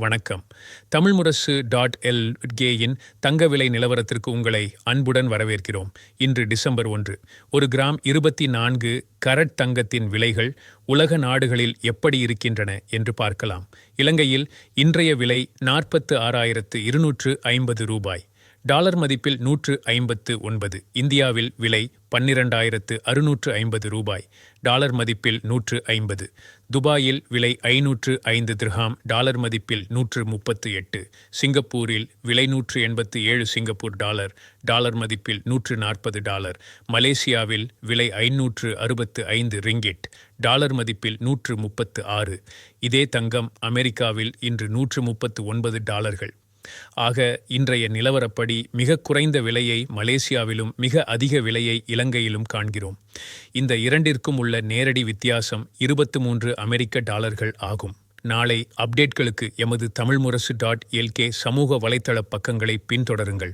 வணக்கம். Tamil Murasu dot L கேயின் தங்க விலை நிலவரத்திற்கு உங்களை அன்புடன் வரவேற்கிறோம். இன்று டிசம்பர் ஒன்று. ஒரு கிராம் இருபத்தி நான்கு கரட் தங்கத்தின் விலைகள் உலக நாடுகளில் எப்படி இருக்கின்றன என்று பார்க்கலாம். இலங்கையில் இன்றைய விலை நாற்பத்து ஆறாயிரத்து இருநூற்று ஐம்பது ரூபாய். டாலர் மதிப்பில் நூற்று ஐம்பத்து ஒன்பது. இந்தியாவில் விலை பன்னிரண்டாயிரத்து அறுநூற்று ஐம்பது ரூபாய். டாலர் மதிப்பில் நூற்று ஐம்பது. துபாயில் விலை ஐநூற்று ஐந்து திர்ஹாம் டாலர் மதிப்பில் நூற்று முப்பத்து எட்டு. சிங்கப்பூரில் விலை நூற்று எண்பத்து ஏழு சிங்கப்பூர் டாலர் டாலர் மதிப்பில் நூற்று நாற்பது டாலர். மலேசியாவில் விலை ஐநூற்று அறுபத்து ஐந்து ரிங்கிட் டாலர் மதிப்பில் நூற்று முப்பத்து ஆறு. இதே தங்கம் அமெரிக்காவில் இன்று நூற்று முப்பத்து ஒன்பது டாலர்கள். ஆக இன்றைய நிலவரப்படி மிக குறைந்த விலையை மலேசியாவிலும் மிக அதிக விலையை இலங்கையிலும் காண்கிறோம். இந்த இரண்டிற்கும் உள்ள நேரடி வித்தியாசம் இருபத்து மூன்று அமெரிக்க டாலர்கள் ஆகும். நாளை அப்டேட்களுக்கு எமது தமிழ் முரசு டாட் எல்கே சமூக வலைத்தள பக்கங்களை பின்தொடருங்கள்.